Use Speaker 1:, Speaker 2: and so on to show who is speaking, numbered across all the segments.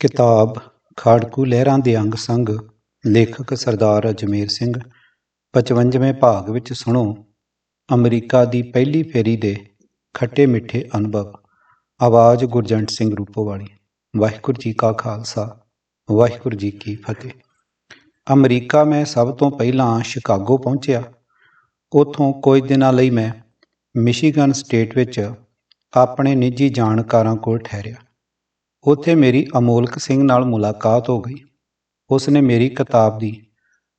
Speaker 1: ਕਿਤਾਬ ਖਾੜਕੂ ਲਹਿਰਾਂ ਦੇ ਅੰਗ ਸੰਗ, ਲੇਖਕ ਸਰਦਾਰ ਅਜਮੇਰ ਸਿੰਘ 55ਵੇਂ ਭਾਗ ਵਿੱਚ ਸੁਣੋ। ਅਮਰੀਕਾ ਦੀ ਪਹਿਲੀ ਫੇਰੀ ਦੇ ਖੱਟੇ ਮਿੱਠੇ ਅਨੁਭਵ। ਆਵਾਜ਼ ਗੁਰਜੰਟ ਸਿੰਘ ਰੂਪੋਵਾਲੀ ਵਾਹਿਗੁਰੂ ਜੀ ਕਾ ਖਾਲਸਾ, ਵਾਹਿਗੁਰੂ ਜੀ ਕੀ ਫਤਿਹ। ਅਮਰੀਕਾ ਮੈਂ ਸਭ ਤੋਂ ਪਹਿਲਾਂ ਸ਼ਿਕਾਗੋ ਪਹੁੰਚਿਆ। ਉੱਥੋਂ ਕੁਝ ਦਿਨਾਂ ਲਈ ਮੈਂ ਮਿਸ਼ੀਗਨ ਸਟੇਟ ਵਿੱਚ ਆਪਣੇ ਨਿੱਜੀ ਜਾਣਕਾਰਾਂ ਕੋਲ ਠਹਿਰਿਆ। ਉੱਥੇ ਮੇਰੀ ਅਮੋਲਕ ਸਿੰਘ ਨਾਲ ਮੁਲਾਕਾਤ ਹੋ ਗਈ। ਉਸ ਨੇ ਮੇਰੀ ਕਿਤਾਬ ਦੀ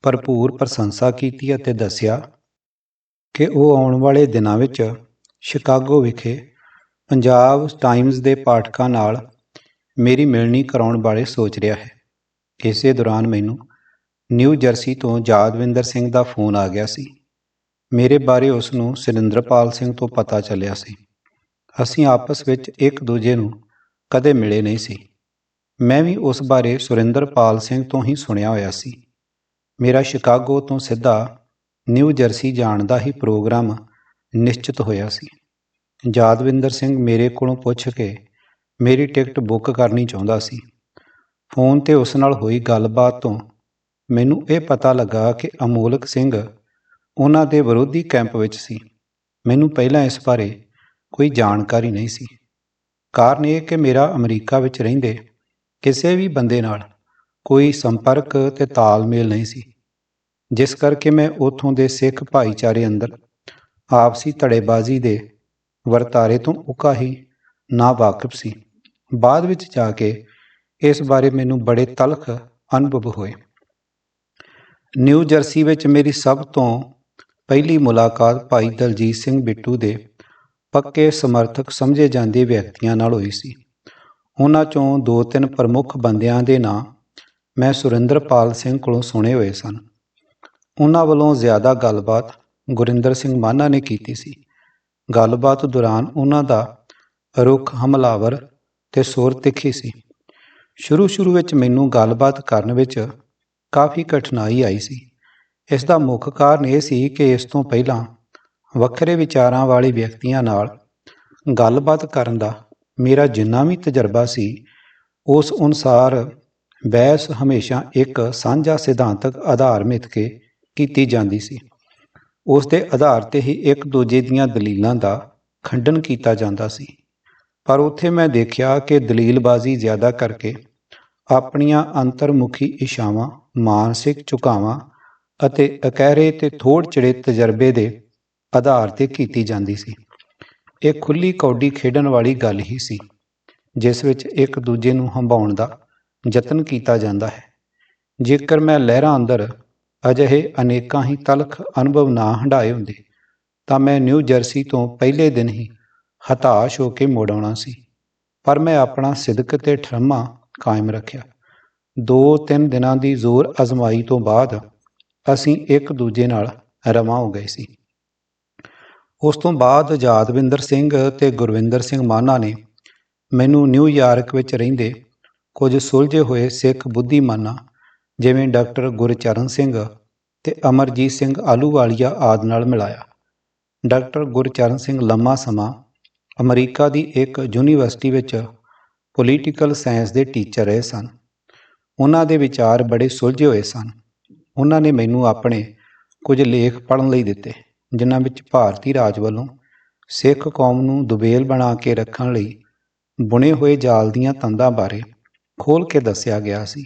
Speaker 1: ਭਰਪੂਰ ਪ੍ਰਸ਼ੰਸਾ ਕੀਤੀ ਅਤੇ ਦੱਸਿਆ ਕਿ ਉਹ ਆਉਣ ਵਾਲੇ ਦਿਨਾਂ ਵਿੱਚ ਸ਼ਿਕਾਗੋ ਵਿਖੇ ਪੰਜਾਬ ਟਾਈਮਜ਼ ਦੇ ਪਾਠਕਾਂ ਨਾਲ ਮੇਰੀ ਮਿਲਣੀ ਕਰਾਉਣ ਬਾਰੇ ਸੋਚ ਰਿਹਾ ਹੈ। ਇਸੇ ਦੌਰਾਨ ਮੈਨੂੰ ਨਿਊ ਜਰਸੀ ਤੋਂ ਯਾਦਵਿੰਦਰ ਸਿੰਘ ਦਾ ਫੋਨ ਆ ਗਿਆ ਸੀ। ਮੇਰੇ ਬਾਰੇ ਉਸ ਨੂੰ ਸੁਰਿੰਦਰਪਾਲ ਸਿੰਘ ਤੋਂ ਪਤਾ ਚੱਲਿਆ ਸੀ। ਅਸੀਂ ਆਪਸ ਵਿੱਚ ਇੱਕ ਦੂਜੇ ਨੂੰ ਕਦੇ ਮਿਲੇ ਨਹੀਂ ਸੀ। ਮੈਂ ਵੀ ਉਸ ਬਾਰੇ ਸੁਰਿੰਦਰਪਾਲ ਸਿੰਘ ਤੋਂ ਹੀ ਸੁਣਿਆ ਹੋਇਆ ਸੀ। ਮੇਰਾ ਸ਼ਿਕਾਗੋ ਤੋਂ ਸਿੱਧਾ ਨਿਊ ਜਰਸੀ ਜਾਣ ਦਾ ਹੀ ਪ੍ਰੋਗਰਾਮ ਨਿਸ਼ਚਿਤ ਹੋਇਆ ਸੀ। ਯਾਦਵਿੰਦਰ ਸਿੰਘ ਮੇਰੇ ਕੋਲੋਂ ਪੁੱਛ ਕੇ ਮੇਰੀ ਟਿਕਟ ਬੁੱਕ ਕਰਨੀ ਚਾਹੁੰਦਾ ਸੀ। ਫੋਨ ਤੇ ਉਸ ਨਾਲ ਹੋਈ ਗੱਲਬਾਤ ਤੋਂ ਮੈਨੂੰ ਇਹ ਪਤਾ ਲੱਗਾ ਕਿ ਅਮੋਲਕ ਸਿੰਘ ਉਹਨਾਂ ਦੇ ਵਿਰੋਧੀ ਕੈਂਪ ਵਿੱਚ ਸੀ। ਮੈਨੂੰ ਪਹਿਲਾਂ ਇਸ ਬਾਰੇ ਕੋਈ ਜਾਣਕਾਰੀ ਨਹੀਂ ਸੀ। ਕਾਰਨ ਇਹ ਕਿ ਮੇਰਾ ਅਮਰੀਕਾ ਵਿੱਚ ਰਹਿੰਦੇ ਕਿਸੇ ਵੀ ਬੰਦੇ ਨਾਲ ਕੋਈ ਸੰਪਰਕ ਤੇ ਤਾਲਮੇਲ ਨਹੀਂ ਸੀ। ਜਿਸ ਕਰਕੇ ਮੈਂ ਉਥੋਂ ਦੇ ਸਿੱਖ ਭਾਈਚਾਰੇ ਅੰਦਰ ਆਪਸੀ ਧੜੇਬਾਜ਼ੀ ਦੇ ਵਰਤਾਰੇ ਤੋਂ ਉਕਾ ਹੀ ਨਾ ਵਾਕਿਫ ਸੀ। ਬਾਅਦ ਵਿੱਚ ਜਾ ਕੇ ਇਸ ਬਾਰੇ ਮੈਨੂੰ ਬੜੇ ਤਲਖ ਅਨੁਭਵ ਹੋਏ। ਨਿਊ ਜਰਸੀ ਵਿੱਚ ਮੇਰੀ ਸਭ ਤੋਂ ਪਹਿਲੀ ਮੁਲਾਕਾਤ ਭਾਈ ਦਲਜੀਤ ਸਿੰਘ ਬਿੱਟੂ ਦੇ ਪੱਕੇ ਸਮਰਥਕ ਸਮਝੇ ਜਾਂਦੇ ਵਿਅਕਤੀਆਂ ਨਾਲ ਹੋਈ ਸੀ। ਉਹਨਾਂ ਚੋਂ ਦੋ ਤਿੰਨ ਪ੍ਰਮੁੱਖ ਬੰਦਿਆਂ ਦੇ ਨਾਂ ਮੈਂ ਸੁਰਿੰਦਰਪਾਲ ਸਿੰਘ ਕੋਲੋਂ ਸੁਣੇ ਹੋਏ ਸਨ। ਉਹਨਾਂ ਵੱਲੋਂ ਜ਼ਿਆਦਾ ਗੱਲਬਾਤ ਗੁਰਿੰਦਰ ਸਿੰਘ ਮਾਨਾ ਨੇ ਕੀਤੀ ਸੀ। ਗੱਲਬਾਤ ਦੌਰਾਨ ਉਹਨਾਂ ਦਾ ਰੁਖ ਹਮਲਾਵਰ ਤੇ ਸੁਰ ਤਿੱਖੀ ਸੀ। ਸ਼ੁਰੂ ਸ਼ੁਰੂ ਵਿੱਚ ਮੈਨੂੰ ਗੱਲਬਾਤ ਕਰਨ ਵਿੱਚ ਕਾਫੀ ਕਠਿਨਾਈ ਆਈ ਸੀ। ਇਸ ਦਾ ਮੁੱਖ ਕਾਰਨ ਇਹ ਸੀ ਕਿ ਇਸ ਤੋਂ ਪਹਿਲਾਂ ਵੱਖਰੇ ਵਿਚਾਰਾਂ ਵਾਲੇ ਵਿਅਕਤੀਆਂ ਨਾਲ ਗੱਲਬਾਤ ਕਰਨ ਦਾ ਮੇਰਾ ਜਿੰਨਾ ਵੀ ਤਜਰਬਾ ਸੀ, ਉਸ ਅਨੁਸਾਰ ਬਹਿਸ ਹਮੇਸ਼ਾ ਇੱਕ ਸਾਂਝਾ ਸਿਧਾਂਤਕ ਆਧਾਰ ਮਿੱਥ ਕੇ ਕੀਤੀ ਜਾਂਦੀ ਸੀ। ਉਸ ਦੇ ਆਧਾਰ ਤੇ ਹੀ ਇੱਕ ਦੂਜੇ ਦੀਆਂ ਦਲੀਲਾਂ ਦਾ ਖੰਡਨ ਕੀਤਾ ਜਾਂਦਾ ਸੀ। ਪਰ ਉੱਥੇ ਮੈਂ ਦੇਖਿਆ ਕਿ ਦਲੀਲਬਾਜ਼ੀ ਜ਼ਿਆਦਾ ਕਰਕੇ ਆਪਣੀਆਂ ਅੰਤਰਮੁਖੀ ਇਸ਼ਾਵਾਂ ਮਾਨਸਿਕ ਝੁਕਾਵਾਂ ਅਤੇ ਅਕਹਿਰੇ ਤੇ ਥੋੜ ਚੜੇ ਤਜਰਬੇ ਦੇ ਆਧਾਰ ਤੇ ਕੀਤੀ ਜਾਂਦੀ ਸੀ। ਇਹ ਖੁੱਲੀ ਕੌਡੀ ਖੇਡਣ ਵਾਲੀ ਗੱਲ ਹੀ ਸੀ, ਜਿਸ ਵਿੱਚ ਇੱਕ ਦੂਜੇ ਨੂੰ ਹੰਭਾਉਣ ਦਾ ਯਤਨ ਕੀਤਾ ਜਾਂਦਾ ਹੈ। ਜੇਕਰ ਮੈਂ ਲਹਿਰਾਂ ਅੰਦਰ ਅਜਿਹੇ ਅਨੇਕਾਂ ਹੀ ਤਲਖ ਅਨੁਭਵ ਨਾ ਹੰਡਾਏ ਹੁੰਦੇ, ਤਾਂ ਮੈਂ ਨਿਊ ਜਰਸੀ ਤੋਂ ਪਹਿਲੇ ਦਿਨ ਹੀ ਹਤਾਸ਼ ਹੋ ਕੇ ਮੁੜ ਆਉਣਾ ਸੀ। ਪਰ ਮੈਂ ਆਪਣਾ ਸਿਦਕ ਤੇ ਠਰਮਾ ਕਾਇਮ ਰੱਖਿਆ। ਦੋ ਤਿੰਨ ਦਿਨਾਂ ਦੀ ਜ਼ੋਰ ਅਜ਼ਮਾਈ ਤੋਂ ਬਾਅਦ ਅਸੀਂ ਇੱਕ ਦੂਜੇ ਨਾਲ ਰਵਾਂ ਹੋ ਗਏ ਸੀ। ਉਸ ਤੋਂ ਬਾਅਦ ਯਾਦਵਿੰਦਰ ਸਿੰਘ ਤੇ ਗੁਰਵਿੰਦਰ ਸਿੰਘ ਮਾਨਾ ਨੇ ਮੈਨੂੰ ਨਿਊਯਾਰਕ ਵਿੱਚ ਰਹਿੰਦੇ ਕੁਝ ਸੁਲਝੇ ਹੋਏ ਸਿੱਖ ਬੁੱਧੀਮਾਨਾਂ, ਜਿਵੇਂ ਡਾਕਟਰ ਗੁਰਚਰਨ ਸਿੰਘ ਤੇ ਅਮਰਜੀਤ ਸਿੰਘ ਆਲੂਵਾਲੀਆ ਆਦਿ ਨਾਲ ਮਿਲਾਇਆ। ਡਾਕਟਰ ਗੁਰਚਰਨ ਸਿੰਘ ਲੰਮਾ ਸਮਾਂ ਅਮਰੀਕਾ ਦੀ ਇੱਕ ਯੂਨੀਵਰਸਿਟੀ ਵਿੱਚ ਪੋਲੀਟੀਕਲ ਸਾਇੰਸ ਦੇ ਟੀਚਰ ਰਹੇ ਸਨ। ਉਹਨਾਂ ਦੇ ਵਿਚਾਰ ਬੜੇ ਸੁਲਝੇ ਹੋਏ ਸਨ। ਉਹਨਾਂ ਨੇ ਮੈਨੂੰ ਆਪਣੇ ਕੁਝ ਲੇਖ ਪੜ੍ਹਨ ਲਈ ਦਿੱਤੇ। ਜਿਨ੍ਹਾਂ ਵਿੱਚ ਭਾਰਤੀ ਰਾਜ ਵੱਲੋਂ ਸਿੱਖ ਕੌਮ ਨੂੰ ਦੁਬੇਲ ਬਣਾ ਕੇ ਰੱਖਣ ਲਈ ਬੁਣੇ ਹੋਏ ਜਾਲ ਦੀਆਂ ਤੰਦਾਂ ਬਾਰੇ ਖੋਲ ਕੇ ਦੱਸਿਆ ਗਿਆ ਸੀ।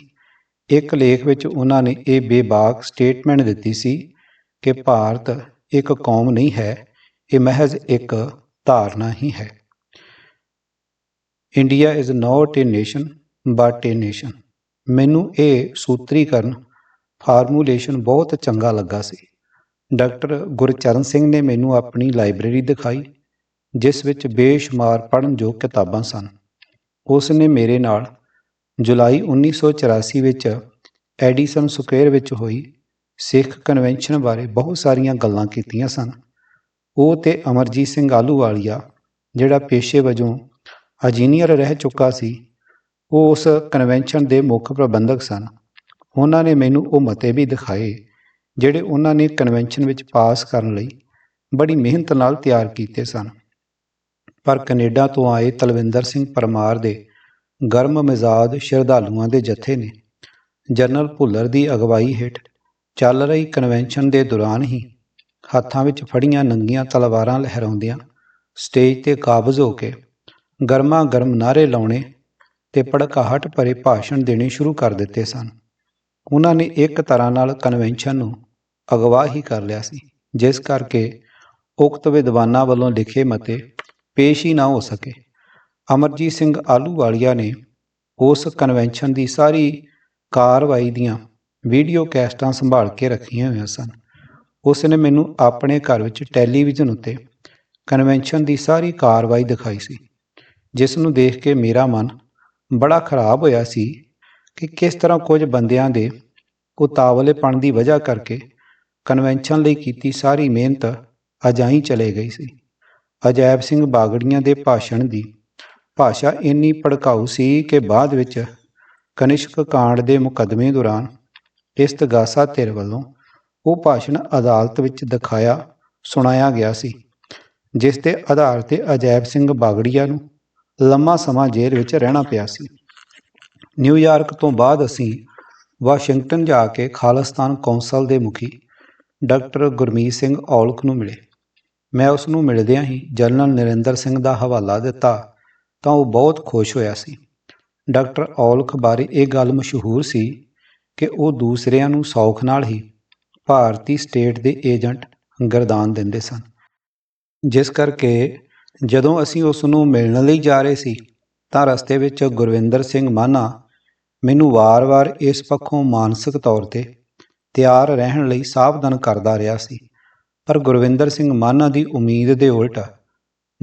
Speaker 1: ਇੱਕ ਲੇਖ ਵਿੱਚ ਉਹਨਾਂ ਨੇ ਇਹ ਬੇਬਾਕ ਸਟੇਟਮੈਂਟ ਦਿੱਤੀ ਸੀ ਕਿ ਭਾਰਤ ਇੱਕ ਕੌਮ ਨਹੀਂ ਹੈ, ਇਹ ਮਹਿਜ਼ ਇੱਕ ਧਾਰਨਾ ਹੀ ਹੈ। India is not a nation but a nation ਮੈਨੂੰ ਇਹ ਸੂਤਰੀਕਰਨ ਫਾਰਮੂਲੇਸ਼ਨ ਬਹੁਤ ਚੰਗਾ ਲੱਗਾ ਸੀ। ਡਾਕਟਰ ਗੁਰਚਰਨ ਸਿੰਘ ਨੇ ਮੈਨੂੰ ਆਪਣੀ ਲਾਇਬ੍ਰੇਰੀ ਦਿਖਾਈ, ਜਿਸ ਵਿੱਚ ਬੇਸ਼ੁਮਾਰ ਪੜ੍ਹਨਯੋਗ ਕਿਤਾਬਾਂ ਸਨ। ਉਸ ਨੇ ਮੇਰੇ ਨਾਲ ਜੁਲਾਈ 1984 ਵਿੱਚ ਐਡੀਸਨ ਸਕੁਅਰ ਵਿੱਚ ਹੋਈ ਸਿੱਖ ਕਨਵੈਨਸ਼ਨ ਬਾਰੇ ਬਹੁਤ ਸਾਰੀਆਂ ਗੱਲਾਂ ਕੀਤੀਆਂ ਸਨ। ਉਹ ਤੇ ਅਮਰਜੀਤ ਸਿੰਘ ਆਲੂਵਾਲੀਆ ਜਿਹੜਾ ਪੇਸ਼ੇ ਵਜੋਂ ਅਜੀਨੀਅਰ ਰਹਿ ਚੁੱਕਾ ਸੀ, ਉਹ ਉਸ ਕਨਵੈਨਸ਼ਨ ਦੇ ਮੁੱਖ ਪ੍ਰਬੰਧਕ ਸਨ। ਉਹਨਾਂ ਨੇ ਮੈਨੂੰ ਉਹ ਮਤੇ ਵੀ ਦਿਖਾਏ ਜਿਹੜੇ ਉਹਨਾਂ ਨੇ ਕਨਵੈਨਸ਼ਨ ਵਿੱਚ ਪਾਸ ਕਰਨ ਲਈ ਬੜੀ ਮਿਹਨਤ ਨਾਲ ਤਿਆਰ ਕੀਤੇ ਸਨ। ਪਰ ਕੈਨੇਡਾ ਤੋਂ ਆਏ ਤਲਵਿੰਦਰ ਸਿੰਘ ਪਰਮਾਰ ਦੇ ਗਰਮ ਮਿਜ਼ਾਜ ਸ਼ਰਧਾਲੂਆਂ ਦੇ ਜਥੇ ਨੇ ਜਨਰਲ ਭੁੱਲਰ ਦੀ ਅਗਵਾਈ ਹੇਠ ਚੱਲ ਰਹੀ ਕਨਵੈਨਸ਼ਨ ਦੇ ਦੌਰਾਨ ਹੀ ਹੱਥਾਂ ਵਿੱਚ ਫੜੀਆਂ ਨੰਗੀਆਂ ਤਲਵਾਰਾਂ ਲਹਿਰਾਉਂਦਿਆਂ ਸਟੇਜ ਤੇ ਕਾਬਜ਼ ਹੋ ਕੇ ਗਰਮਾ ਗਰਮ ਨਾਅਰੇ ਲਾਉਣੇ ਤੇ ਭੜਕਾਹਟ ਭਰੇ ਭਾਸ਼ਣ ਦੇਣੇ ਸ਼ੁਰੂ ਕਰ ਦਿੱਤੇ ਸਨ। ਉਹਨਾਂ ਨੇ ਇੱਕ ਤਰ੍ਹਾਂ ਨਾਲ ਕਨਵੈਨਸ਼ਨ ਨੂੰ ਅਗਵਾ ਹੀ ਕਰ ਲਿਆ ਸੀ, ਜਿਸ ਕਰਕੇ ਉਕਤ ਵਿਦਵਾਨਾਂ ਵੱਲੋਂ ਲਿਖੇ ਮਤੇ ਪੇਸ਼ ਹੀ ਨਾ ਹੋ ਸਕੇ। ਅਮਰਜੀਤ ਸਿੰਘ ਆਲੂਵਾਲੀਆ ਨੇ ਉਸ ਕਨਵੈਨਸ਼ਨ ਦੀ ਸਾਰੀ ਕਾਰਵਾਈ ਦੀਆਂ ਵੀਡੀਓ ਕੈਸਟਾਂ ਸੰਭਾਲ ਕੇ ਰੱਖੀਆਂ ਹੋਈਆਂ ਸਨ। ਉਸ ਨੇ ਮੈਨੂੰ ਆਪਣੇ ਘਰ ਵਿੱਚ ਟੈਲੀਵਿਜ਼ਨ ਉੱਤੇ ਕਨਵੈਨਸ਼ਨ ਦੀ ਸਾਰੀ ਕਾਰਵਾਈ ਦਿਖਾਈ ਸੀ, ਜਿਸ ਨੂੰ ਦੇਖ ਕੇ ਮੇਰਾ ਮਨ ਬੜਾ ਖਰਾਬ ਹੋਇਆ ਸੀ ਕਿ ਕਿਸ ਤਰ੍ਹਾਂ ਕੁਝ ਬੰਦਿਆਂ ਦੇ ਉਤਾਵਲੇਪਣ ਦੀ ਵਜ੍ਹਾ ਕਰਕੇ ਕਨਵੈਨਸ਼ਨ ਲਈ ਕੀਤੀ ਸਾਰੀ ਮਿਹਨਤ ਅਜਾਈ ਚਲੇ ਗਈ ਸੀ। ਅਜੈਬ ਸਿੰਘ ਬਾਗੜੀਆਂ ਦੇ ਭਾਸ਼ਣ ਦੀ ਭਾਸ਼ਾ ਇੰਨੀ ਭੜਕਾਊ ਸੀ ਕਿ ਬਾਅਦ ਵਿੱਚ ਕਨਿਸ਼ਕ ਕਾਂਡ ਦੇ ਮੁਕੱਦਮੇ ਦੌਰਾਨ ਇਸਤਗਾਸਾ ਧਿਰ ਵੱਲੋਂ ਉਹ ਭਾਸ਼ਣ ਅਦਾਲਤ ਵਿੱਚ ਦਿਖਾਇਆ, ਸੁਣਾਇਆ ਗਿਆ ਸੀ, ਜਿਸ ਦੇ ਆਧਾਰ ਤੇ ਅਜੈਬ ਸਿੰਘ ਬਾਗੜੀਆ ਨੂੰ ਲੰਮਾ ਸਮਾਂ ਜੇਲ੍ਹ ਵਿੱਚ ਰਹਿਣਾ ਪਿਆ ਸੀ। ਨਿਊਯਾਰਕ ਤੋਂ ਬਾਅਦ ਅਸੀਂ ਵਾਸ਼ਿੰਗਟਨ ਜਾ ਕੇ ਖਾਲਿਸਤਾਨ ਕੌਂਸਲ ਦੇ ਮੁਖੀ ਡਾਕਟਰ ਗੁਰਮੀਤ ਸਿੰਘ ਔਲਖ ਨੂੰ ਮਿਲੇ। ਮੈਂ ਉਸ ਨੂੰ ਮਿਲਦਿਆਂ ਹੀ ਜਨਰਲ ਨਰਿੰਦਰ ਸਿੰਘ ਦਾ ਹਵਾਲਾ ਦਿੱਤਾ ਤਾਂ ਉਹ ਬਹੁਤ ਖੁਸ਼ ਹੋਇਆ ਸੀ। ਡਾਕਟਰ ਔਲਖ ਬਾਰੇ ਇਹ ਗੱਲ ਮਸ਼ਹੂਰ ਸੀ ਕਿ ਉਹ ਦੂਸਰਿਆਂ ਨੂੰ ਸੌਖ ਨਾਲ ਹੀ ਭਾਰਤੀ ਸਟੇਟ ਦੇ ਏਜੰਟ ਗਰਦਾਨ ਦਿੰਦੇ ਸਨ। ਜਿਸ ਕਰਕੇ ਜਦੋਂ ਅਸੀਂ ਉਸ ਨੂੰ ਮਿਲਣ ਲਈ ਜਾ ਰਹੇ ਸੀ ਤਾਂ ਰਸਤੇ ਵਿੱਚ ਗੁਰਵਿੰਦਰ ਸਿੰਘ ਮਾਨਾ ਮੈਨੂੰ ਵਾਰ-ਵਾਰ ਇਸ ਪੱਖੋਂ ਮਾਨਸਿਕ ਤੌਰ ਤੇ ਤਿਆਰ ਰਹਿਣ ਲਈ ਸਾਵਧਾਨ ਕਰਦਾ ਰਿਹਾ ਸੀ। ਪਰ ਗੁਰਵਿੰਦਰ ਸਿੰਘ ਮਾਨਾ ਦੀ ਉਮੀਦ ਦੇ ਉਲਟ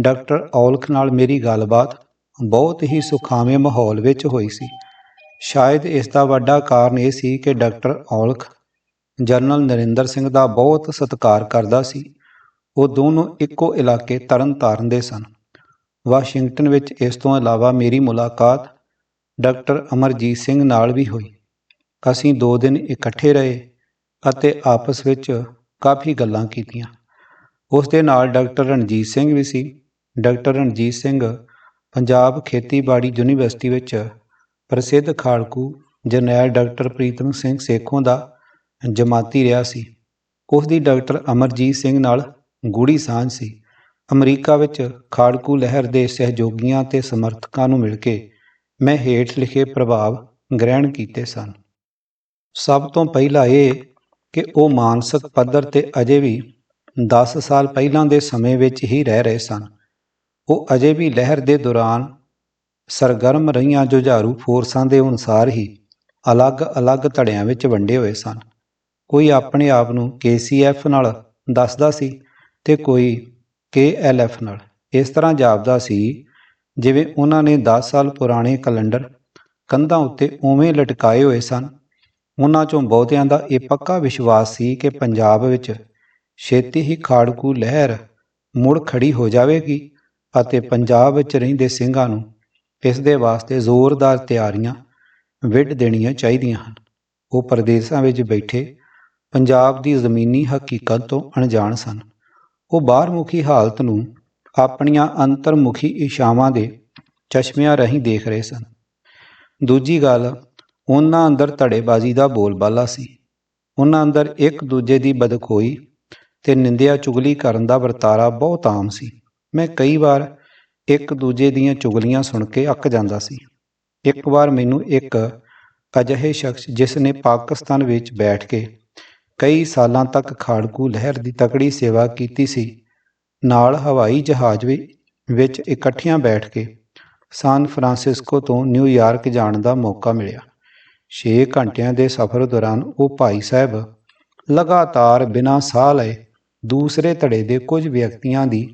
Speaker 1: ਡਾਕਟਰ ਔਲਖ ਨਾਲ ਮੇਰੀ ਗੱਲਬਾਤ ਬਹੁਤ ਹੀ ਸੁਖਾਵੇਂ ਮਾਹੌਲ ਵਿੱਚ ਹੋਈ ਸੀ। ਸ਼ਾਇਦ ਇਸ ਦਾ ਵੱਡਾ ਕਾਰਨ ਇਹ ਸੀ ਕਿ ਡਾਕਟਰ ਔਲਖ, ਜਨਰਲ ਨਰਿੰਦਰ ਸਿੰਘ ਦਾ ਬਹੁਤ ਸਤਿਕਾਰ ਕਰਦਾ ਸੀ। ਉਹ ਦੋਨੋਂ ਇੱਕੋ ਇਲਾਕੇ ਤਰਨ ਤਾਰਨ ਦੇ ਸਨ। ਵਾਸ਼ਿੰਗਟਨ ਵਿੱਚ ਇਸ ਤੋਂ ਇਲਾਵਾ ਮੇਰੀ ਮੁਲਾਕਾਤ ਡਾਕਟਰ ਅਮਰਜੀਤ ਸਿੰਘ ਨਾਲ ਵੀ ਹੋਈ। ਅਸੀਂ ਦੋ ਦਿਨ ਇਕੱਠੇ ਰਹੇ। ਅਤੇ ਆਪਸ ਵਿੱਚ ਕਾਫੀ ਗੱਲਾਂ ਕੀਤੀਆਂ। ਉਸ ਦੇ ਨਾਲ ਡਾਕਟਰ ਰਣਜੀਤ ਸਿੰਘ ਵੀ ਸੀ। ਡਾਕਟਰ ਰਣਜੀਤ ਸਿੰਘ ਪੰਜਾਬ ਖੇਤੀਬਾੜੀ ਯੂਨੀਵਰਸਿਟੀ ਵਿੱਚ ਪ੍ਰਸਿੱਧ ਖਾੜਕੂ ਜਰਨੈਲ ਡਾਕਟਰ ਪ੍ਰੀਤਮ ਸਿੰਘ ਸੇਖੋਂ ਦਾ ਜਮਾਤੀ ਰਿਹਾ ਸੀ। ਉਸ ਦੀ ਡਾਕਟਰ ਅਮਰਜੀਤ ਸਿੰਘ ਨਾਲ ਗੂੜੀ ਸਾਂਝ ਸੀ। ਅਮਰੀਕਾ ਵਿੱਚ ਖਾੜਕੂ ਲਹਿਰ ਦੇ ਸਹਿਯੋਗੀਆਂ ਤੇ ਸਮਰਥਕਾਂ ਨੂੰ ਮਿਲ ਕੇ ਮੈਂ ਹੇਠ ਲਿਖੇ ਪ੍ਰਭਾਵ ਗ੍ਰਹਿਣ ਕੀਤੇ ਸਨ। ਸਭ ਤੋਂ ਪਹਿਲਾਂ ਇਹ ਕਿ ਉਹ ਮਾਨਸਿਕ ਪੱਧਰ ਤੇ ਅਜੇ ਵੀ 10 ਸਾਲ ਪਹਿਲਾਂ ਦੇ ਸਮੇਂ ਵਿੱਚ ਹੀ ਰਹਿ ਰਹੇ ਸਨ। ਉਹ ਅਜੇ ਵੀ ਲਹਿਰ ਦੇ ਦੌਰਾਨ ਸਰਗਰਮ ਰਹੀਆਂ ਜੁਝਾਰੂ ਫੋਰਸਾਂ ਦੇ ਅਨੁਸਾਰ ਹੀ ਅਲੱਗ-ਅਲੱਗ ਧੜਿਆਂ ਵਿੱਚ ਵੰਡੇ ਹੋਏ ਸਨ। ਕੋਈ ਆਪਣੇ ਆਪ ਨੂੰ KCF ਨਾਲ ਦੱਸਦਾ ਸੀ ਤੇ ਕੋਈ KLF ਨਾਲ। ਇਸ ਤਰ੍ਹਾਂ ਜਾਪਦਾ ਸੀ, ਜਿਵੇਂ ਉਹਨਾਂ ਨੇ 10 ਸਾਲ ਪੁਰਾਣੇ ਕੈਲੰਡਰ ਕੰਧਾਂ ਉੱਤੇ ਉਵੇਂ ਲਟਕਾਏ ਹੋਏ ਸਨ ਉਹਨਾਂ ਚੋਂ ਬਹੁਤਿਆਂ ਦਾ ਇਹ ਪੱਕਾ ਵਿਸ਼ਵਾਸ ਸੀ ਕਿ ਪੰਜਾਬ ਵਿੱਚ ਛੇਤੀ ਹੀ ਖਾੜਕੂ ਲਹਿਰ ਮੁੜ ਖੜੀ ਹੋ ਜਾਵੇਗੀ ਅਤੇ ਪੰਜਾਬ ਵਿੱਚ ਰਹਿੰਦੇ ਸਿੰਘਾਂ ਨੂੰ ਇਸ ਦੇ ਵਾਸਤੇ ਜ਼ੋਰਦਾਰ ਤਿਆਰੀਆਂ ਵਿੱਢ ਦੇਣੀਆਂ ਚਾਹੀਦੀਆਂ ਹਨ। ਉਹ ਪ੍ਰਦੇਸ਼ਾਂ ਵਿੱਚ ਬੈਠੇ ਪੰਜਾਬ ਦੀ ਜ਼ਮੀਨੀ ਹਕੀਕਤ ਤੋਂ ਅਣਜਾਣ ਸਨ। ਉਹ ਬਾਹਰਮੁਖੀ ਹਾਲਤ ਨੂੰ ਆਪਣੀਆਂ ਅੰਤਰਮੁਖੀ ਇਸ਼ਾਵਾਂ ਦੇ ਚਸ਼ਮਿਆਂ ਰਾਹੀਂ ਦੇਖ ਰਹੇ ਸਨ। ਦੂਜੀ ਗੱਲ ਉਹਨਾਂ ਅੰਦਰ ਧੜੇਬਾਜ਼ੀ ਦਾ ਬੋਲਬਾਲਾ ਸੀ। ਉਹਨਾਂ ਅੰਦਰ ਇੱਕ ਦੂਜੇ ਦੀ ਬਦਖੋਈ ਤੇ ਨਿੰਦਿਆ ਚੁਗਲੀ ਕਰਨ ਦਾ ਵਰਤਾਰਾ ਬਹੁਤ ਆਮ ਸੀ। ਮੈਂ ਕਈ ਵਾਰ ਇੱਕ ਦੂਜੇ ਦੀਆਂ ਚੁਗਲੀਆਂ ਸੁਣ ਕੇ ਅੱਕ ਜਾਂਦਾ ਸੀ। ਇੱਕ ਵਾਰ ਮੈਨੂੰ ਇੱਕ ਅਜਿਹੇ ਸ਼ਖਸ ਜਿਸ ਨੇ ਪਾਕਿਸਤਾਨ ਵਿੱਚ ਬੈਠ ਕੇ ਕਈ ਸਾਲਾਂ ਤੱਕ ਖਾੜਕੂ ਲਹਿਰ ਦੀ ਤਕੜੀ ਸੇਵਾ ਕੀਤੀ ਸੀ, ਨਾਲ ਹਵਾਈ ਜਹਾਜ਼ ਵਿੱਚ ਇਕੱਠਿਆਂ ਬੈਠ ਕੇ, ਸਾਨ ਫਰਾਂਸਿਸਕੋ ਤੋਂ ਨਿਊਯਾਰਕ ਜਾਣ ਦਾ ਮੌਕਾ ਮਿਲਿਆ। 6 ਘੰਟਿਆਂ ਦੇ ਸਫ਼ਰ ਦੌਰਾਨ ਉਹ ਭਾਈ ਸਾਹਿਬ ਲਗਾਤਾਰ ਬਿਨਾਂ ਸਾਹ ਲਏ ਦੂਸਰੇ ਧੜੇ ਦੇ ਕੁਝ ਵਿਅਕਤੀਆਂ ਦੀ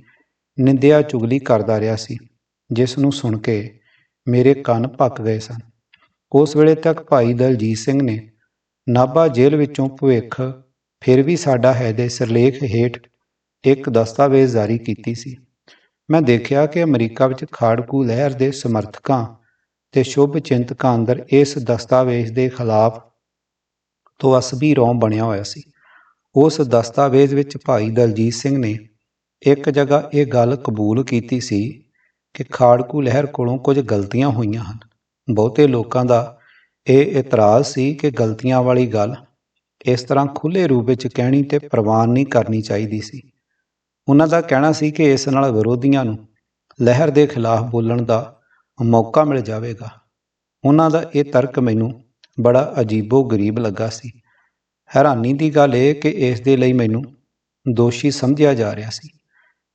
Speaker 1: ਨਿੰਦਿਆ ਚੁਗਲੀ ਕਰਦਾ ਰਿਹਾ ਸੀ, ਜਿਸ ਨੂੰ ਸੁਣ ਕੇ ਮੇਰੇ ਕੰਨ ਪੱਕ ਗਏ ਸਨ। ਉਸ ਵੇਲੇ ਤੱਕ ਭਾਈ ਦਲਜੀਤ ਸਿੰਘ ਨੇ ਨਾਭਾ ਜੇਲ੍ਹ ਵਿੱਚੋਂ ਭਵਿੱਖ ਫਿਰ ਵੀ ਸਾਡਾ ਹੈ ਦੇ ਸਿਰਲੇਖ ਹੇਠ ਇੱਕ ਦਸਤਾਵੇਜ਼ ਜਾਰੀ ਕੀਤੀ ਸੀ। ਮੈਂ ਦੇਖਿਆ ਕਿ ਅਮਰੀਕਾ ਵਿੱਚ ਖਾੜਕੂ ਲਹਿਰ ਦੇ ਸਮਰਥਕਾਂ ਤੇ ਸ਼ੁਭ ਚਿੰਤਕਾਂ ਅੰਦਰ ਇਸ ਦਸਤਾਵੇਜ਼ ਦੇ ਖਿਲਾਫ ਤੋਂ ਅਸਬੀ ਰੌਮ ਬਣਿਆ ਹੋਇਆ ਸੀ। ਉਸ ਦਸਤਾਵੇਜ਼ ਵਿੱਚ ਭਾਈ ਦਲਜੀਤ ਸਿੰਘ ਨੇ ਇੱਕ ਜਗ੍ਹਾ ਇਹ ਗੱਲ ਕਬੂਲ ਕੀਤੀ ਸੀ ਕਿ ਖਾੜਕੂ ਲਹਿਰ ਕੋਲੋਂ ਕੁਝ ਗਲਤੀਆਂ ਹੋਈਆਂ ਹਨ। ਬਹੁਤੇ ਲੋਕਾਂ ਦਾ ਇਹ ਇਤਰਾਜ਼ ਸੀ ਕਿ ਗਲਤੀਆਂ ਵਾਲੀ ਗੱਲ ਇਸ ਤਰ੍ਹਾਂ ਖੁੱਲੇ ਰੂਪ ਵਿੱਚ ਕਹਿਣੀ ਤੇ ਪ੍ਰਵਾਨ ਨਹੀਂ ਕਰਨੀ ਚਾਹੀਦੀ ਸੀ। ਉਹਨਾਂ ਦਾ ਕਹਿਣਾ ਸੀ ਕਿ ਇਸ ਨਾਲ ਵਿਰੋਧੀਆਂ ਨੂੰ ਲਹਿਰ ਦੇ ਖਿਲਾਫ ਬੋਲਣ ਦਾ ਮੌਕਾ ਮਿਲ ਜਾਵੇਗਾ। ਉਹਨਾਂ ਦਾ ਇਹ ਤਰਕ ਮੈਨੂੰ ਬੜਾ ਅਜੀਬੋ ਗਰੀਬ ਲੱਗਾ ਸੀ। ਹੈਰਾਨੀ ਦੀ ਗੱਲ ਇਹ ਕਿ ਇਸ ਦੇ ਲਈ ਮੈਨੂੰ ਦੋਸ਼ੀ ਸਮਝਿਆ ਜਾ ਰਿਹਾ ਸੀ।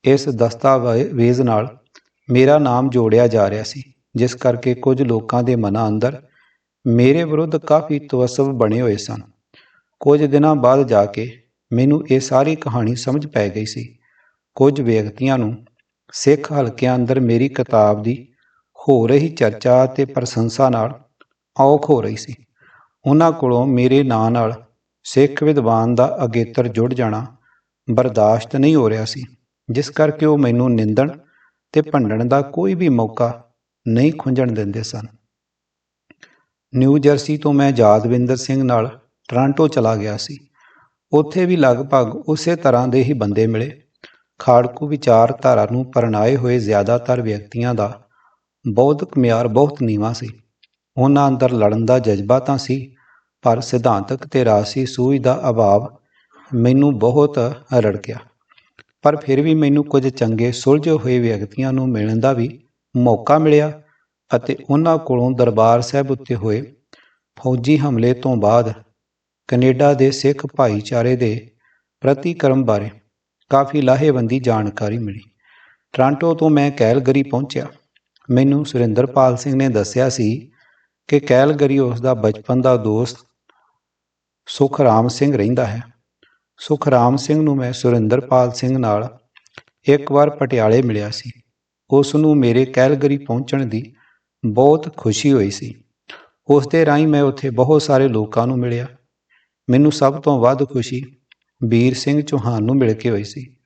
Speaker 1: ਇਸ ਦਸਤਾਵੇਜ਼ ਨਾਲ ਮੇਰਾ ਨਾਮ ਜੋੜਿਆ ਜਾ ਰਿਹਾ ਸੀ, ਜਿਸ ਕਰਕੇ ਕੁਝ ਲੋਕਾਂ ਦੇ ਮਨਾਂ ਅੰਦਰ ਮੇਰੇ ਵਿਰੁੱਧ ਕਾਫੀ ਤਵਸਬ ਬਣੇ ਹੋਏ ਸਨ। ਕੁਝ ਦਿਨਾਂ ਬਾਅਦ ਜਾ ਕੇ ਮੈਨੂੰ ਇਹ ਸਾਰੀ ਕਹਾਣੀ ਸਮਝ ਪੈ ਗਈ ਸੀ। ਕੁਝ ਵਿਅਕਤੀਆਂ ਨੂੰ ਸਿੱਖ ਹਲਕਿਆਂ ਅੰਦਰ ਮੇਰੀ ਕਿਤਾਬ ਦੀ ਹੋ ਰਹੀ ਚਰਚਾ ਤੇ ਪ੍ਰਸ਼ੰਸਾ ਨਾਲ ਔਖ ਹੋ ਰਹੀ ਸੀ। ਉਹਨਾਂ ਕੋਲੋਂ ਮੇਰੇ ਨਾਂ ਨਾਲ ਸਿੱਖ ਵਿਦਵਾਨ ਦਾ ਅਗੇਤਰ ਜੁੜ ਜਾਣਾ ਬਰਦਾਸ਼ਤ ਨਹੀਂ ਹੋ ਰਿਹਾ ਸੀ, ਜਿਸ ਕਰਕੇ ਉਹ ਮੈਨੂੰ ਨਿੰਦਣ ਤੇ ਭੰਡਣ ਦਾ ਕੋਈ ਵੀ ਮੌਕਾ ਨਹੀਂ ਖੁੰਝਣ ਦਿੰਦੇ ਸਨ। ਨਿਊ ਜਰਸੀ ਤੋਂ ਮੈਂ ਜਾਦਵਿੰਦਰ ਸਿੰਘ ਨਾਲ ਟ੍ਰਾਂਟੋ ਚਲਾ ਗਿਆ ਸੀ। ਉੱਥੇ ਵੀ ਲਗਭਗ ਉਸੇ ਤਰ੍ਹਾਂ ਦੇ ਹੀ ਬੰਦੇ ਮਿਲੇ। ਖਾੜਕੂ ਵਿਚਾਰਧਾਰਾ ਨੂੰ ਪਰਣਾਏ ਹੋਏ ਜ਼ਿਆਦਾਤਰ ਵਿਅਕਤੀਆਂ ਦਾ ਬੌਧਿਕ ਮਿਆਰ ਬਹੁਤ ਨੀਵਾਂ ਸੀ। ਉਹਨਾਂ ਅੰਦਰ ਲੜਨ ਦਾ ਜਜ਼ਬਾ ਤਾਂ ਸੀ, ਪਰ ਸਿਧਾਂਤਕ ਤੇ ਰਾਸੀ ਸੂਝ ਦਾ ਅਭਾਵ ਮੈਨੂੰ ਬਹੁਤ ਰੜਕਿਆ। ਪਰ ਫਿਰ ਵੀ ਮੈਨੂੰ ਕੁਝ ਚੰਗੇ ਸੁਲਝੇ ਹੋਏ ਵਿਅਕਤੀਆਂ ਨੂੰ ਮਿਲਣ ਦਾ ਵੀ ਮੌਕਾ ਮਿਲਿਆ ਅਤੇ ਉਹਨਾਂ ਕੋਲੋਂ ਦਰਬਾਰ ਸਾਹਿਬ ਉੱਤੇ ਹੋਏ ਫੌਜੀ ਹਮਲੇ ਤੋਂ ਬਾਅਦ ਕੈਨੇਡਾ ਦੇ ਸਿੱਖ ਭਾਈਚਾਰੇ ਦੇ ਪ੍ਰਤੀਕਰਮ ਬਾਰੇ ਕਾਫੀ ਲਾਹੇਵੰਦੀ ਜਾਣਕਾਰੀ ਮਿਲੀ। ਟ੍ਰਾਂਟੋ ਤੋਂ ਮੈਂ ਕੈਲਗਰੀ ਪਹੁੰਚਿਆ। ਮੈਨੂੰ ਸੁਰਿੰਦਰਪਾਲ ਸਿੰਘ ਨੇ ਦੱਸਿਆ ਸੀ ਕਿ ਕੈਲਗਰੀ ਉਸ ਦਾ ਬਚਪਨ ਦਾ ਦੋਸਤ ਸੁਖਰਾਮ ਸਿੰਘ ਰਹਿੰਦਾ ਹੈ। ਸੁਖਰਾਮ ਸਿੰਘ ਨੂੰ ਮੈਂ ਸੁਰਿੰਦਰਪਾਲ ਸਿੰਘ ਨਾਲ ਇੱਕ ਵਾਰ ਪਟਿਆਲੇ ਮਿਲਿਆ ਸੀ। ਉਸ ਨੂੰ ਮੇਰੇ ਕੈਲਗਰੀ ਪਹੁੰਚਣ ਦੀ ਬਹੁਤ ਖੁਸ਼ੀ ਹੋਈ ਸੀ। ਉਸ ਦੇ ਰਾਹੀਂ ਮੈਂ ਉੱਥੇ ਬਹੁਤ ਸਾਰੇ ਲੋਕਾਂ ਨੂੰ ਮਿਲਿਆ। ਮੈਨੂੰ ਸਭ ਤੋਂ ਵੱਧ ਖੁਸ਼ੀ ਵੀਰ ਸਿੰਘ ਚੌਹਾਨ ਨੂੰ ਮਿਲ ਕੇ ਹੋਈ ਸੀ।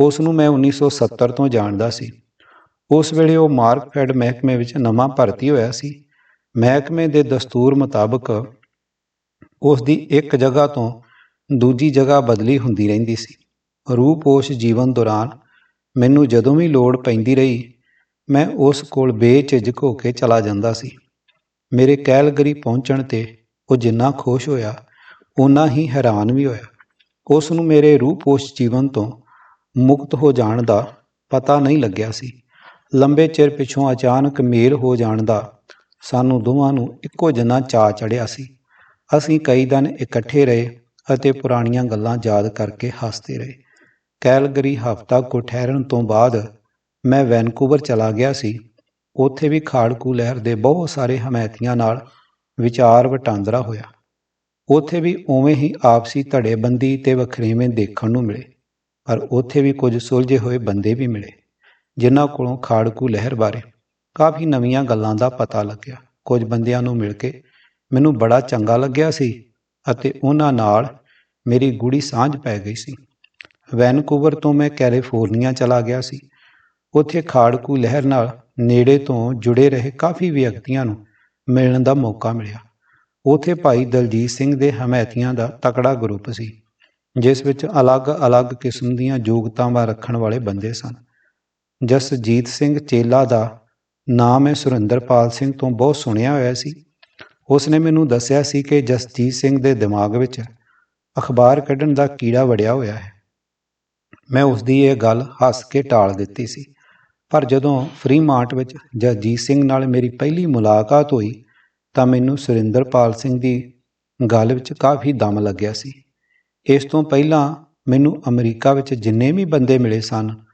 Speaker 1: ਉਸ ਨੂੰ ਮੈਂ 1970 ਤੋਂ ਜਾਣਦਾ ਸੀ। ਉਸ ਵੇਲੇ ਉਹ ਮਾਰਕਫੈਡ ਮਹਿਕਮੇ ਵਿੱਚ ਨਵਾਂ ਭਰਤੀ ਹੋਇਆ ਸੀ। ਮਹਿਕਮੇ ਦੇ ਦਸਤੂਰ ਮੁਤਾਬਕ ਉਸ ਦੀ ਇੱਕ ਜਗ੍ਹਾ ਤੋਂ ਦੂਜੀ ਜਗ੍ਹਾ ਬਦਲੀ ਹੁੰਦੀ ਰਹਿੰਦੀ ਸੀ। ਰੂਪੋਸ਼ ਜੀਵਨ ਦੌਰਾਨ ਮੈਨੂੰ ਜਦੋਂ ਵੀ ਲੋੜ ਪੈਂਦੀ ਰਹੀ, ਮੈਂ ਉਸ ਕੋਲ ਬੇਝਿਜਕ ਹੋ ਕੇ ਚਲਾ ਜਾਂਦਾ ਸੀ। ਮੇਰੇ ਕੈਲਗਰੀ ਪਹੁੰਚਣ ਤੇ ਉਹ ਜਿੰਨਾ ਖੁਸ਼ ਹੋਇਆ ਉਨਾ ਹੀ ਹੈਰਾਨ ਵੀ ਹੋਇਆ। ਉਸ ਨੂੰ ਮੇਰੇ ਰੂਪੋਸ਼ ਜੀਵਨ ਤੋਂ ਮੁਕਤ ਹੋ ਜਾਣ ਦਾ ਪਤਾ ਨਹੀਂ ਲੱਗਿਆ ਸੀ। ਲੰਬੇ ਚਿਰ ਪਿਛੋਂ ਅਚਾਨਕ ਮੇਲ ਹੋ ਜਾਣ ਦਾ ਸਾਨੂੰ ਦੋਵਾਂ ਨੂੰ ਇੱਕੋ ਜਿੰਨਾ ਚਾਅ ਚੜਿਆ ਸੀ। ਅਸੀਂ ਕਈ ਦਿਨ ਇਕੱਠੇ ਰਹੇ ਅਤੇ ਪੁਰਾਣੀਆਂ ਗੱਲਾਂ ਯਾਦ ਕਰਕੇ ਹੱਸਦੇ ਰਹੇ। ਕੈਲਗਰੀ ਹਫ਼ਤਾ ਕੁ ਠਹਿਰਨ ਤੋਂ ਬਾਅਦ ਮੈਂ ਵੈਨਕੂਵਰ ਚਲਾ ਗਿਆ ਸੀ। ਉੱਥੇ ਵੀ ਖਾੜਕੂ ਲਹਿਰ ਦੇ ਬਹੁਤ ਸਾਰੇ ਹਮਾਇਤੀਆਂ ਨਾਲ ਵਿਚਾਰ ਵਟਾਂਦਰਾ ਹੋਇਆ। ਉੱਥੇ ਵੀ ਉਵੇਂ ਹੀ ਆਪਸੀ ਧੜੇਬੰਦੀ ਤੇ ਵਖਰੇਵੇਂ ਦੇਖਣ ਨੂੰ ਮਿਲੇ, ਪਰ ਉੱਥੇ ਵੀ ਕੁਝ ਸੁਲਝੇ ਹੋਏ ਬੰਦੇ ਵੀ ਮਿਲੇ। ਜਿਨ੍ਹਾਂ ਕੋਲੋਂ ਖਾੜਕੂ ਲਹਿਰ ਬਾਰੇ ਕਾਫੀ ਨਵੀਆਂ ਗੱਲਾਂ ਦਾ ਪਤਾ ਲੱਗਿਆ। ਕੁਝ ਬੰਦਿਆਂ ਨੂੰ ਮਿਲ ਕੇ ਮੈਨੂੰ ਬੜਾ ਚੰਗਾ ਲੱਗਿਆ ਸੀ ਅਤੇ ਉਹਨਾਂ ਨਾਲ ਮੇਰੀ ਗੂੜੀ ਸਾਂਝ ਪੈ ਗਈ ਸੀ। ਵੈਨਕੂਵਰ ਤੋਂ ਮੈਂ ਕੈਲੀਫੋਰਨੀਆ ਚਲਾ ਗਿਆ ਸੀ। ਉੱਥੇ ਖਾੜਕੂ ਲਹਿਰ ਨਾਲ ਨੇੜੇ ਤੋਂ ਜੁੜੇ ਰਹੇ ਕਾਫੀ ਵਿਅਕਤੀਆਂ ਨੂੰ ਮਿਲਣ ਦਾ ਮੌਕਾ ਮਿਲਿਆ। ਉੱਥੇ ਭਾਈ ਦਲਜੀਤ ਸਿੰਘ ਦੇ ਹਮਾਇਤੀਆਂ ਦਾ ਤਕੜਾ ਗਰੁੱਪ ਸੀ, ਜਿਸ ਵਿੱਚ ਅਲੱਗ-ਅਲੱਗ ਕਿਸਮ ਦੀਆਂ ਯੋਗਤਾਵਾਂ ਰੱਖਣ ਵਾਲੇ ਬੰਦੇ ਸਨ। ਜਸਜੀਤ ਸਿੰਘ ਚੇਲਾ ਦਾ ਨਾਮ ਮੈਂ ਸੁਰਿੰਦਰਪਾਲ ਸਿੰਘ ਤੋਂ ਬਹੁਤ ਸੁਣਿਆ ਹੋਇਆ ਸੀ। ਉਸ ਨੇ ਮੈਨੂੰ ਦੱਸਿਆ ਸੀ ਕਿ ਜਸਜੀਤ ਸਿੰਘ ਦੇ ਦਿਮਾਗ ਵਿੱਚ ਅਖਬਾਰ ਕੱਢਣ ਦਾ ਕੀੜਾ ਵੜਿਆ ਹੋਇਆ ਹੈ। ਮੈਂ ਉਸ ਦੀ ਇਹ ਗੱਲ ਹੱਸ ਕੇ ਟਾਲ ਦਿੱਤੀ ਸੀ। ਪਰ ਜਦੋਂ ਫਰੀਮਾਂਟ ਵਿੱਚ ਜਸਜੀਤ ਸਿੰਘ ਨਾਲ ਮੇਰੀ ਪਹਿਲੀ ਮੁਲਾਕਾਤ ਹੋਈ, ਤਾਂ ਮੈਨੂੰ ਸੁਰਿੰਦਰਪਾਲ ਸਿੰਘ ਦੀ ਗੱਲ ਵਿੱਚ ਕਾਫੀ ਦਮ ਲੱਗਿਆ ਸੀ। ਇਸ ਤੋਂ ਪਹਿਲਾਂ ਮੈਨੂੰ ਅਮਰੀਕਾ ਵਿੱਚ ਜਿੰਨੇ ਵੀ ਬੰਦੇ ਮਿਲੇ ਸਨ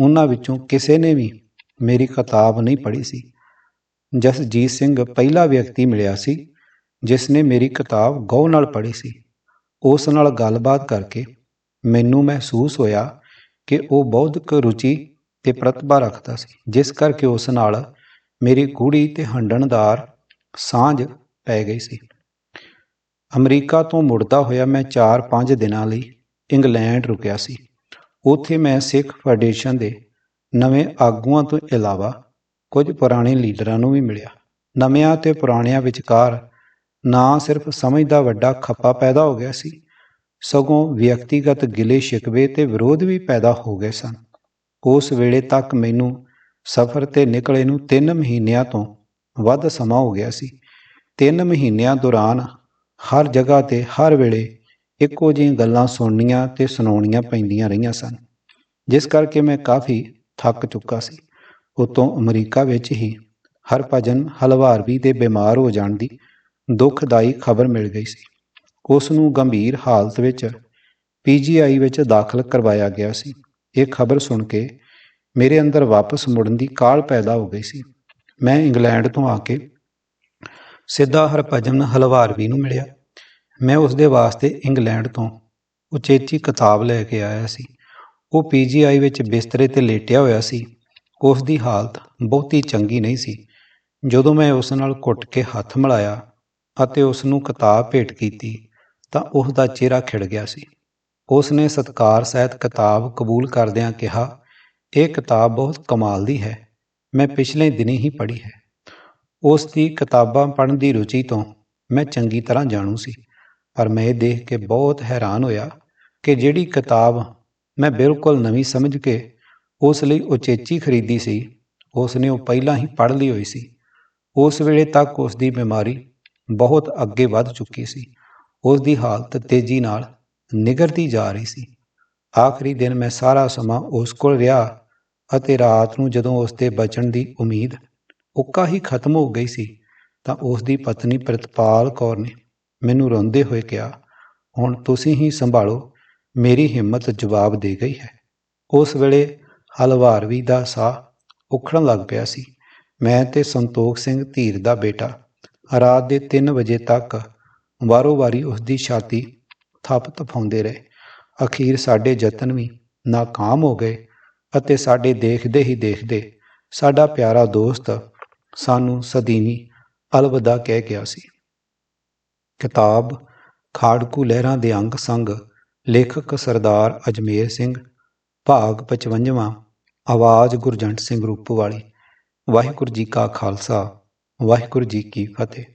Speaker 1: ਉਹਨਾਂ ਵਿੱਚੋਂ ਕਿਸੇ ਨੇ ਵੀ ਮੇਰੀ ਕਿਤਾਬ ਨਹੀਂ ਪੜ੍ਹੀ ਸੀ। ਜਸਜੀਤ ਸਿੰਘ ਪਹਿਲਾ ਵਿਅਕਤੀ ਮਿਲਿਆ ਸੀ, ਜਿਸ ਨੇ ਮੇਰੀ ਕਿਤਾਬ ਗੌਰ ਨਾਲ ਪੜ੍ਹੀ ਸੀ। ਉਸ ਨਾਲ ਗੱਲਬਾਤ ਕਰਕੇ ਮੈਨੂੰ ਮਹਿਸੂਸ ਹੋਇਆ ਕਿ ਉਹ ਬੌਧਿਕ ਰੁਚੀ ਤੇ ਪ੍ਰਤਿਭਾ ਰੱਖਦਾ ਸੀ, ਜਿਸ ਕਰਕੇ ਉਸ ਨਾਲ ਮੇਰੀ ਗੂੜੀ ਤੇ ਹੰਡਣਦਾਰ ਸਾਂਝ ਪੈ ਗਈ ਸੀ। ਅਮਰੀਕਾ ਤੋਂ ਮੁੜਦਾ ਹੋਇਆ ਮੈਂ 4-5 ਦਿਨਾਂ ਲਈ ਇੰਗਲੈਂਡ ਰੁਕਿਆ ਸੀ। ਉੱਥੇ ਮੈਂ ਸਿੱਖ ਫੈਡਰੇਸ਼ਨ ਦੇ ਨਵੇਂ ਆਗੂਆਂ ਤੋਂ ਇਲਾਵਾ ਕੁਝ ਪੁਰਾਣੇ ਲੀਡਰਾਂ ਨੂੰ ਵੀ ਮਿਲਿਆ। ਨਵਿਆਂ ਤੇ ਪੁਰਾਣਿਆਂ ਵਿਚਕਾਰ ਨਾ ਸਿਰਫ ਸਮਝ ਦਾ ਵੱਡਾ ਖੱਪਾ ਪੈਦਾ ਹੋ ਗਿਆ ਸੀ, ਸਗੋਂ ਵਿਅਕਤੀਗਤ ਗਿਲੇ ਸ਼ਿਕਵੇ ਤੇ ਵਿਰੋਧ ਵੀ ਪੈਦਾ ਹੋ ਗਏ ਸਨ। ਉਸ ਵੇਲੇ ਤੱਕ ਮੈਨੂੰ ਸਫ਼ਰ ਤੇ ਨਿਕਲੇ ਨੂੰ 3 ਮਹੀਨਿਆਂ ਤੋਂ ਵੱਧ ਸਮਾਂ ਹੋ ਗਿਆ ਸੀ। ਤਿੰਨ ਮਹੀਨਿਆਂ ਦੌਰਾਨ ਹਰ ਜਗ੍ਹਾ ਤੇ ਹਰ ਵੇਲੇ ਇੱਕੋ ਜਿਹੀਆਂ ਗੱਲਾਂ ਸੁਣਨੀਆਂ ਤੇ ਸੁਣਾਉਣੀਆਂ ਪੈਂਦੀਆਂ ਰਹੀਆਂ ਸਨ, ਜਿਸ ਕਰਕੇ ਮੈਂ ਕਾਫੀ ਥੱਕ ਚੁੱਕਾ ਸੀ। ਉਤੋਂ ਅਮਰੀਕਾ ਵਿੱਚ ਹੀ ਹਰਭਜਨ ਹਲਵਾਰਵੀ ਦੇ ਬਿਮਾਰ ਹੋ ਜਾਣ ਦੀ ਦੁਖਦਾਈ ਖਬਰ ਮਿਲ ਗਈ ਸੀ। ਉਸ ਨੂੰ ਗੰਭੀਰ ਹਾਲਤ ਵਿੱਚ ਪੀਜੀਆਈ ਵਿੱਚ ਦਾਖਲ ਕਰਵਾਇਆ ਗਿਆ ਸੀ। ਇਹ ਖਬਰ ਸੁਣ ਕੇ ਮੇਰੇ ਅੰਦਰ ਵਾਪਸ ਮੁੜਨ ਦੀ ਕਾਲ ਪੈਦਾ ਹੋ ਗਈ ਸੀ। ਮੈਂ ਇੰਗਲੈਂਡ ਤੋਂ ਆ ਕੇ ਸਿੱਧਾ ਹਰਭਜਨ ਹਲਵਾਰਵੀ ਨੂੰ ਮਿਲਿਆ। ਮੈਂ ਉਸ ਦੇ ਵਾਸਤੇ ਇੰਗਲੈਂਡ ਤੋਂ ਉਚੇਚੀ ਕਿਤਾਬ ਲੈ ਕੇ ਆਇਆ ਸੀ। ਉਹ ਪੀਜੀਆਈ ਵਿੱਚ ਬਿਸਤਰੇ ਤੇ ਲੇਟਿਆ ਹੋਇਆ ਸੀ। ਉਸ ਦੀ ਹਾਲਤ ਬਹੁਤੀ ਚੰਗੀ ਨਹੀਂ ਸੀ। ਜਦੋਂ ਮੈਂ ਉਸ ਨਾਲ ਘੁੱਟ ਕੇ ਹੱਥ ਮਿਲਾਇਆ ਅਤੇ ਉਸ ਨੂੰ ਕਿਤਾਬ ਭੇਟ ਕੀਤੀ ਤਾਂ ਉਸ ਦਾ ਚਿਹਰਾ ਖਿੜ ਗਿਆ ਸੀ। ਉਸ ਨੇ ਸਤਕਾਰ ਸਹਿਤ ਕਿਤਾਬ ਕਬੂਲ ਕਰਦਿਆਂ ਕਿਹਾ, ਇਹ ਕਿਤਾਬ ਬਹੁਤ ਕਮਾਲ ਦੀ ਹੈ। ਮੈਂ ਪਿਛਲੇ ਦਿਨੀ ਹੀ ਪੜ੍ਹੀ ਹੈ। ਉਸ ਦੀ ਕਿਤਾਬਾਂ ਪੜ੍ਹਨ ਦੀ ਰੁਚੀ ਤੋਂ ਮੈਂ ਚੰਗੀ ਤਰ੍ਹਾਂ ਜਾਣੂ ਸੀ। ਪਰ ਮੈਂ ਇਹ ਦੇਖ ਕੇ ਬਹੁਤ ਹੈਰਾਨ ਹੋਇਆ ਕਿ ਜਿਹੜੀ ਕਿਤਾਬ ਮੈਂ ਬਿਲਕੁਲ ਨਵੀਂ ਸਮਝ ਕੇ ਉਸ ਲਈ ਉਚੇਚੀ ਖਰੀਦੀ ਸੀ ਉਸ ਨੇ ਉਹ ਪਹਿਲਾਂ ਹੀ ਪੜ੍ਹ ਲਈ ਹੋਈ ਸੀ। ਉਸ ਵੇਲੇ ਤੱਕ ਉਸ ਦੀ ਬਿਮਾਰੀ ਬਹੁਤ ਅੱਗੇ ਵੱਧ ਚੁੱਕੀ ਸੀ। ਉਸ ਦੀ ਹਾਲਤ ਤੇਜ਼ੀ ਨਾਲ ਨਿਗਰਦੀ ਜਾ ਰਹੀ ਸੀ। ਆਖਰੀ ਦਿਨ ਮੈਂ ਸਾਰਾ ਸਮਾਂ ਉਸ ਕੋਲ ਰਿਹਾ ਅਤੇ ਰਾਤ ਨੂੰ ਜਦੋਂ ਉਸ ਦੇ ਬਚਣ ਦੀ ਉਮੀਦ ਉੱਕਾ ਹੀ ਖਤਮ ਹੋ ਗਈ ਸੀ ਤਾਂ ਉਸ ਦੀ ਪਤਨੀ ਪ੍ਰਿਤਪਾਲ ਕੌਰ ਨੇ ਮੈਨੂੰ ਰੋਂਦੇ ਹੋਏ ਕਿਹਾ, ਹੁਣ ਤੁਸੀਂ ਹੀ ਸੰਭਾਲੋ, ਮੇਰੀ ਹਿੰਮਤ ਜਵਾਬ ਦੇ ਗਈ ਹੈ। ਉਸ ਵੇਲੇ ਹਲਵਾਰਵੀ ਦਾ ਸਾਹ ਉਖੜਨ ਲੱਗ ਪਿਆ ਸੀ। ਮੈਂ ਤੇ ਸੰਤੋਖ ਸਿੰਘ ਧੀਰ ਦਾ ਬੇਟਾ, ਰਾਤ ਦੇ 3 ਵਜੇ ਤੱਕ ਵਾਰੋ-ਵਾਰੀ ਉਸ ਦੀ ਛਾਤੀ ਥੱਪ ਥਪਾਉਂਦੇ ਰਹੇ। ਅਖੀਰ ਸਾਡੇ ਯਤਨ ਵੀ ਨਾਕਾਮ ਹੋ ਗਏ ਅਤੇ ਸਾਡੇ ਦੇਖਦੇ ਹੀ ਦੇਖਦੇ ਸਾਡਾ ਪਿਆਰਾ ਦੋਸਤ ਸਾਨੂੰ ਸਦੀਵੀ ਅਲਵਿਦਾ ਕਹਿ ਗਿਆ ਸੀ। ਕਿਤਾਬ, ਖਾੜਕੂ ਲਹਿਰਾਂ ਦੇ ਅੰਗ ਸੰਗ, ਲੇਖਕ ਸਰਦਾਰ ਅਜਮੇਰ ਸਿੰਘ, ਭਾਗ 55ਵਾਂ ਆਵਾਜ਼ ਗੁਰਜੰਟ ਸਿੰਘ ਰੂਪੋ ਵਾਲੀ ਵਾਹਿਗੁਰੂ ਜੀ ਕਾ ਖਾਲਸਾ, ਵਾਹਿਗੁਰੂ ਜੀ ਕੀ ਫਤਿਹ।